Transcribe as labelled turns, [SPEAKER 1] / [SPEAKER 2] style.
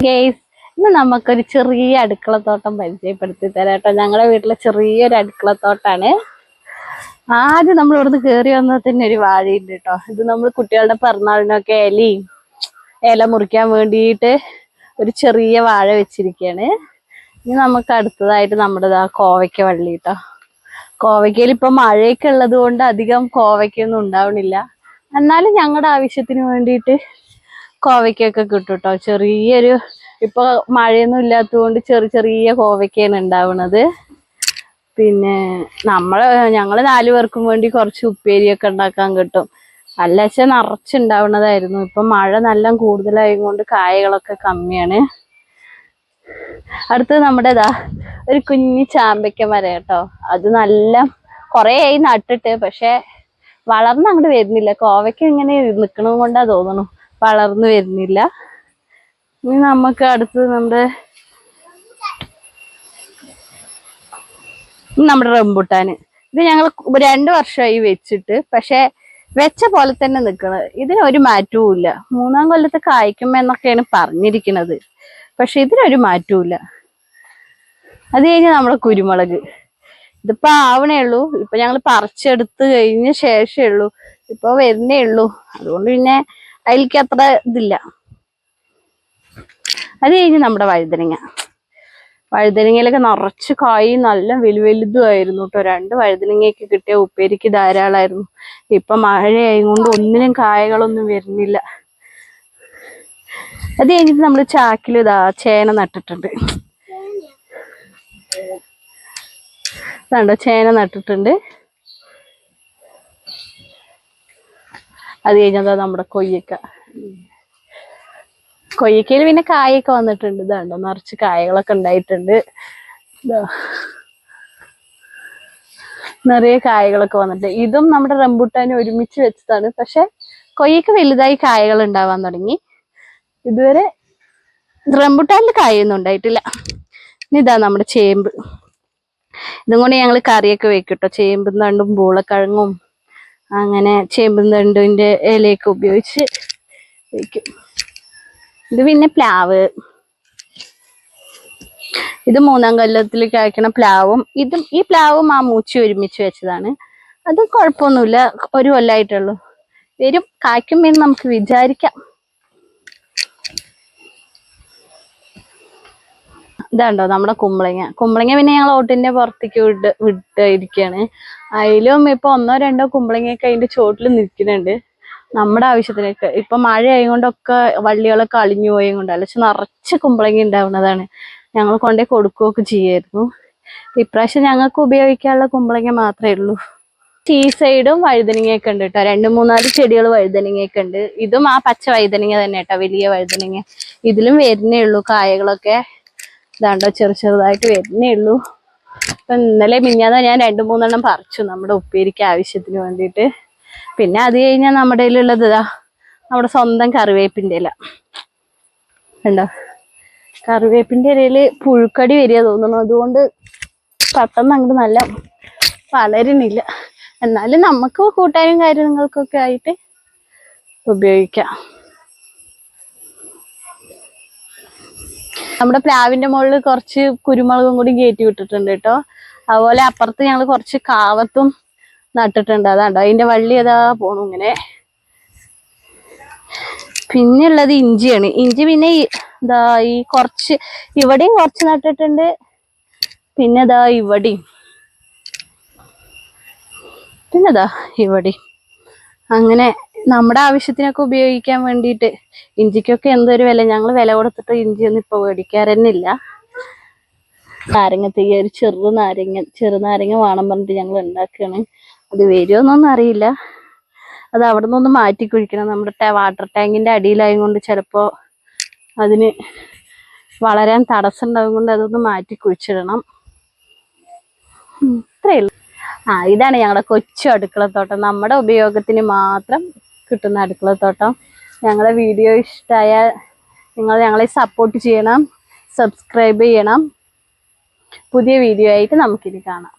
[SPEAKER 1] Guys ഇന്ന് നമുക്കൊരു ചെറിയ അടുക്കളത്തോട്ടം പരിചയപ്പെടുത്തി തരാം കേട്ടോ. ഞങ്ങളുടെ വീട്ടിലെ ചെറിയൊരു അടുക്കളത്തോട്ടാണ്. ആദ്യം നമ്മൾ ഇവിടുന്ന് കയറി വന്നാൽ തന്നെ ഒരു വാഴയുണ്ട് കേട്ടോ. ഇത് നമ്മൾ കുട്ടികളുടെ പിറന്നാളിനൊക്കെ ഇലയും ഇല മുറിക്കാൻ വേണ്ടിയിട്ട് ഒരു ചെറിയ വാഴ വെച്ചിരിക്കുകയാണ്. ഇനി നമുക്ക് അടുത്തതായിട്ട് നമ്മുടെ ദാ കോവയ്ക്ക വള്ളി കേട്ടോ. കോവയ്ക്കയിൽ ഇപ്പൊ മഴയൊക്കെ ഉള്ളത് കൊണ്ട് അധികം കോവയ്ക്കൊന്നും ഉണ്ടാവണില്ല. എന്നാലും ഞങ്ങളുടെ ആവശ്യത്തിന് വേണ്ടിയിട്ട് കോവയ്ക്കൊക്കെ കിട്ടും കേട്ടോ ചെറിയൊരു ഇപ്പൊ മഴയൊന്നും ഇല്ലാത്തതുകൊണ്ട് ചെറിയ ചെറിയ കോവയ്ക്കാണ് ഉണ്ടാവുന്നത് പിന്നെ നമ്മൾ ഞങ്ങൾ നാലു പേർക്കും വേണ്ടി കുറച്ച് ഉപ്പേരിയൊക്കെ ഉണ്ടാക്കാൻ കിട്ടും. അല്ല വെച്ചാൽ നിറച്ചുണ്ടാവുന്നതായിരുന്നു ഇപ്പൊ മഴ നല്ല കൂടുതലായത് കൊണ്ട് കായകളൊക്കെ കമ്മിയാണ്. അടുത്തത് നമ്മുടെ ഇതാ ഒരു കുഞ്ഞി ചാമ്പയ്ക്ക മരം കേട്ടോ. അത് നല്ല കുറേ ആയി നട്ടിട്ട് പക്ഷെ വളർന്ന് അങ്ങോട്ട് വരുന്നില്ല. കോവയ്ക്ക് ഇങ്ങനെ നിൽക്കണത് കൊണ്ടാ തോന്നുന്നു വളർന്നു വരുന്നില്ല. ഇനി നമുക്ക് അടുത്ത് നമ്മുടെ നമ്മുടെ റംബുട്ടാന്. ഇത് ഞങ്ങൾ രണ്ട് വർഷമായി വെച്ചിട്ട് പക്ഷെ വെച്ച പോലെ തന്നെ നിൽക്കണത് ഇതിന് ഒരു മാറ്റവും ഇല്ല. മൂന്നാം കൊല്ലത്ത് കായ്ക്കും എന്നൊക്കെയാണ് പറഞ്ഞിരിക്കുന്നത് പക്ഷെ ഇതിനൊരു മാറ്റവും ഇല്ല. അത് കഴിഞ്ഞ് നമ്മുടെ കുരുമുളക്. ഇതിപ്പോ ആവണേ ഉള്ളൂ. ഇപ്പൊ ഞങ്ങൾ പറിച്ചെടുത്ത് കഴിഞ്ഞ ശേഷമേ ഉള്ളൂ. ഇപ്പൊ വരുന്നേ ഉള്ളൂ. അതുകൊണ്ട് പിന്നെ അതിലേക്ക് അത്ര ഇതില്ല. അത് കഴിഞ്ഞ് നമ്മുടെ വഴുതനങ്ങ. വഴുതനങ്ങയിലൊക്കെ നിറച്ച് കായി നല്ല വലു വലുതുമായിരുന്നു കേട്ടോ രണ്ട് വഴുതനങ്ങയൊക്കെ കിട്ടിയ ഉപ്പേരിക്ക് ധാരാളമായിരുന്നു ഇപ്പൊ മഴയായതുകൊണ്ട് ഒന്നിനും കായകളൊന്നും വരുന്നില്ല. അത് കഴിഞ്ഞിട്ട് നമ്മൾ ചാക്കിൽ ഇതാ ചേന നട്ടിട്ടുണ്ട്. കണ്ടോ? ചേന നട്ടിട്ടുണ്ട്. അത് കഴിഞ്ഞതാ നമ്മുടെ കൊയ്യക്ക. കൊയ്യക്കയിൽ പിന്നെ കായൊക്കെ വന്നിട്ടുണ്ട്. ഇതാണ്ടോ നിറച്ച് കായകളൊക്കെ ഉണ്ടായിട്ടുണ്ട്. നിറയെ കായകളൊക്കെ വന്നിട്ടുണ്ട്. ഇതും നമ്മുടെ റംബുട്ടാനും ഒരുമിച്ച് വെച്ചതാണ്. പക്ഷെ കൊയ്യക്ക് വലുതായി കായകൾ ഉണ്ടാവാൻ തുടങ്ങി. ഇതുവരെ റംബുട്ടാനിൽ കായൊന്നും ഉണ്ടായിട്ടില്ല. ഇതാ നമ്മുടെ ചേമ്പ്. ഇതും കൊണ്ട് ഞങ്ങൾ കറിയൊക്കെ വെക്കും കേട്ടോ. ചേമ്പും തണ്ടും പൂളക്കിഴങ്ങും. അങ്ങനെ ചേമ്പും തണ്ടുവിന്റെ ഇലയൊക്കെ ഉപയോഗിച്ച് വയ്ക്കും ഇത് പിന്നെ പ്ലാവ്. ഇത് മൂന്നാം കൊല്ലത്തിൽ കായ്ക്കണ പ്ലാവും. ഇതും ഈ പ്ലാവും ആ മൂച്ചി ഒരുമിച്ച് വെച്ചതാണ്. അത് കുഴപ്പമൊന്നുമില്ല. ഒരു കൊല്ലായിട്ടുള്ളൂ. വരും. കായ്ക്കും എന്ന് നമുക്ക് വിചാരിക്കാം. ഇതാണ്ടോ നമ്മുടെ കുമ്പളങ്ങ. കുമ്പളങ്ങ പിന്നെ ഞങ്ങൾ ഓട്ടിന്റെ പുറത്തേക്ക് വിട്ട് വിട്ടിരിക്കുകയാണ് അതിലും ഇപ്പൊ ഒന്നോ രണ്ടോ കുമ്പളങ്ങയൊക്കെ അതിന്റെ ചോട്ടിൽ നിൽക്കുന്നുണ്ട്. നമ്മുടെ ആവശ്യത്തിനൊക്കെ. ഇപ്പൊ മഴ ആയതുകൊണ്ടൊക്കെ വള്ളികളൊക്കെ അളിഞ്ഞു പോയത് കൊണ്ട്. അല്ല നിറച്ച് കുമ്പളങ്ങ ഉണ്ടാവുന്നതാണ്. ഞങ്ങൾ കൊണ്ടേ കൊടുക്കുകയൊക്കെ ചെയ്യായിരുന്നു. ഇപ്രാവശ്യം ഞങ്ങൾക്ക് ഉപയോഗിക്കാനുള്ള കുമ്പളങ്ങ മാത്രമേ ഉള്ളൂ. ഈ സൈഡും വഴുതനങ്ങയൊക്കെ ഉണ്ട് കേട്ടോ. രണ്ട് മൂന്നാൽ ചെടികൾ വഴുതനങ്ങയൊക്കെ ഉണ്ട്. ഇതും ആ പച്ച വഴുതനങ്ങ തന്നെ കേട്ടോ. വലിയ വഴുതനങ്ങ. ഇതിലും വരുന്നേ ഉള്ളൂ കായകളൊക്കെ. ഇതാണ്ടോ ചെറു ചെറുതായിട്ട് വരുന്നേ ഉള്ളൂ അപ്പൊ ഇന്നലെ മിഞ്ഞാന്ന് ഞാൻ രണ്ടു മൂന്നെണ്ണം പറിച്ചു നമ്മുടെ ഉപ്പേരിക്ക് ആവശ്യത്തിന് വേണ്ടിയിട്ട്. പിന്നെ അത് കഴിഞ്ഞാൽ നമ്മുടെ കയ്യിലുള്ളത് ഇതാ നമ്മുടെ സ്വന്തം കറിവേപ്പിന്റെ ഇല. ഉണ്ടോ കറിവേപ്പിന്റെ ഇലയിൽ പുഴുക്കടി വരിക തോന്നുന്നു. അതുകൊണ്ട് പെട്ടെന്ന് അങ്ങോട്ട് നല്ല വളരുന്നില്ല എന്നാലും നമുക്ക് കൂട്ടാനും കാര്യങ്ങൾക്കൊക്കെ ആയിട്ട് ഉപയോഗിക്കാം. നമ്മുടെ പ്ലാവിന്റെ മുകളിൽ കുറച്ച് കുരുമുളകും കൂടി കയറ്റി വിട്ടിട്ടുണ്ട് കേട്ടോ. അതുപോലെ അപ്പുറത്ത് ഞങ്ങൾ കുറച്ച് കാവത്തും നട്ടിട്ടുണ്ട്. അതാണ്ടോ അതിന്റെ വള്ളി അതാ പോണു ഇങ്ങനെ. പിന്നെ ഉള്ളത് ഇഞ്ചിയാണ്. ഇഞ്ചി പിന്നെ ഇതാ ഈ കുറച്ച് ഇവിടെയും കുറച്ച് നട്ടിട്ടുണ്ട്. പിന്നെ ഇതാ ഇവിടെയും. പിന്നെ ഇതാ ഇവിടെയും. അങ്ങനെ നമ്മുടെ ആവശ്യത്തിനൊക്കെ ഉപയോഗിക്കാൻ വേണ്ടിയിട്ട് ഇഞ്ചിക്കൊക്കെ എന്തൊരു വില? ഞങ്ങൾ വില കൊടുത്തിട്ട് ഇഞ്ചിയൊന്നും ഇപ്പൊ ഇല്ല നാരങ്ങ തീയ ഒരു ചെറു നാരങ്ങ ചെറു നാരങ്ങ വേണം പറഞ്ഞിട്ട് ഞങ്ങൾ ഉണ്ടാക്കുകയാണ് അത് വരുമോന്നൊന്നും അറിയില്ല. അത് അവിടെ നിന്നൊന്ന് മാറ്റി കുഴിക്കണം. നമ്മുടെ വാട്ടർ ടാങ്കിന്റെ അടിയിലായത് കൊണ്ട് ചിലപ്പോ അതിന് വളരാൻ തടസ്സം ഉണ്ടാവും കൊണ്ട് അതൊന്ന് മാറ്റി കുഴിച്ചിടണം. ഇത്രയേ ഉള്ളൂ. ആ ഇതാണ് ഞങ്ങളുടെ കൊച്ചു അടുക്കളത്തോട്ടം. നമ്മുടെ ഉപയോഗത്തിന് മാത്രം കിട്ടുന്ന അടുക്കളത്തോട്ടം ഞങ്ങളെ വീഡിയോ ഇഷ്ടമായ നിങ്ങൾ ഞങ്ങളെ സപ്പോർട്ട് ചെയ്യണം സബ്സ്ക്രൈബ് ചെയ്യണം. പുതിയ വീഡിയോ ആയിട്ട് നമുക്കിനി കാണാം.